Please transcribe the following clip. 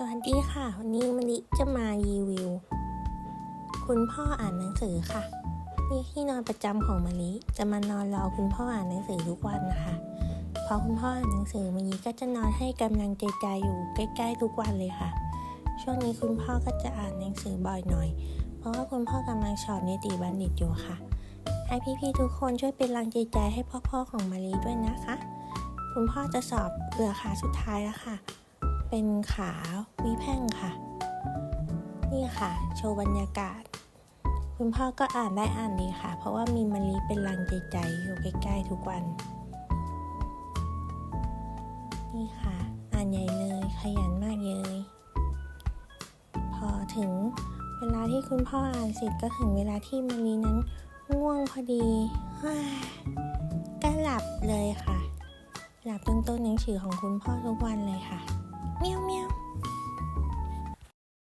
สวัสดีค่ะ วันนี้มะลิจะมารีวิว คุณพ่ออ่านหนังสือค่ะ นี่ที่นอนประจำของมะลิจะมานอนรอคุณพ่ออ่านหนังสือทุกวันนะคะพอคุณพ่ออ่านหนังสือมะลิก็จะนอนให้กำลังใจใจอยู่ใกล้ๆทุกวันเลยค่ะ ช่วงนี้คุณพ่อก็จะอ่านหนังสือบ่อยหน่อย เพราะว่าคุณพ่อกำลังสอบนิติบัณฑิตอยู่ค่ะ ให้พี่ๆทุกคนช่วยเป็นแรงใจใจให้พ่อๆของมะลิด้วยนะคะ คุณพ่อจะสอบเหลือขาสุดท้ายแล้วค่ะ เป็นขาวิแพ่งค่ะ นี่ค่ะ โชว์บรรยากาศ คุณพ่อก็อ่านได้อ่านดีค่ะ เพราะว่ามีมะลิเป็นรังใจใจอยู่ใกล้ๆทุกวัน นี่ค่ะ อ่านใหญ่เลยขยันมากเลย พอถึงเวลาที่คุณพ่ออ่านเสร็จก็ถึงเวลาที่มะลินั้นง่วงพอดีก็หลับเลยค่ะ หลับตรงต้นหนังสือของคุณพ่อทุกวันเลยค่ะ meow meow.